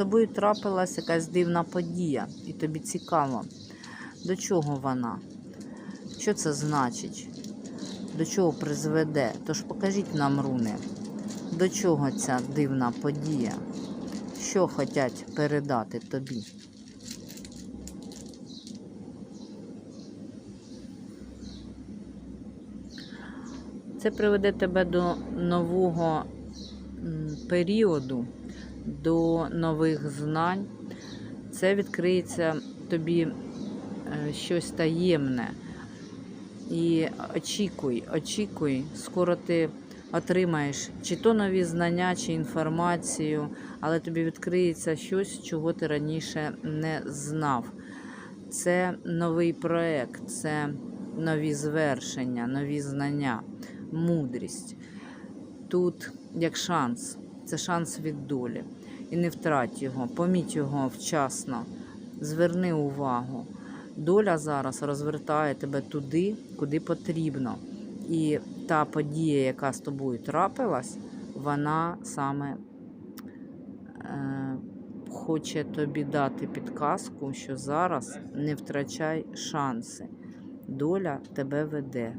тобою трапилась якась дивна подія, і тобі цікаво, до чого вона? Що це значить? До чого призведе? Тож покажіть нам руни, до чого ця дивна подія? Що хочуть передати тобі? Це приведе тебе до нового періоду, до нових знань. Це відкриється тобі е, щось таємне. І очікуй, очікуй, скоро ти отримаєш чи то нові знання, чи інформацію, але тобі відкриється щось, чого ти раніше не знав. Це новий проект, це нові звершення, нові знання, мудрість. Тут як шанс, це шанс від долі. І не втрать його, поміть його вчасно, зверни увагу. Доля зараз розвертає тебе туди, куди потрібно. І та подія, яка з тобою трапилась, вона саме е, хоче тобі дати підказку, що зараз не втрачай шанси. Доля тебе веде.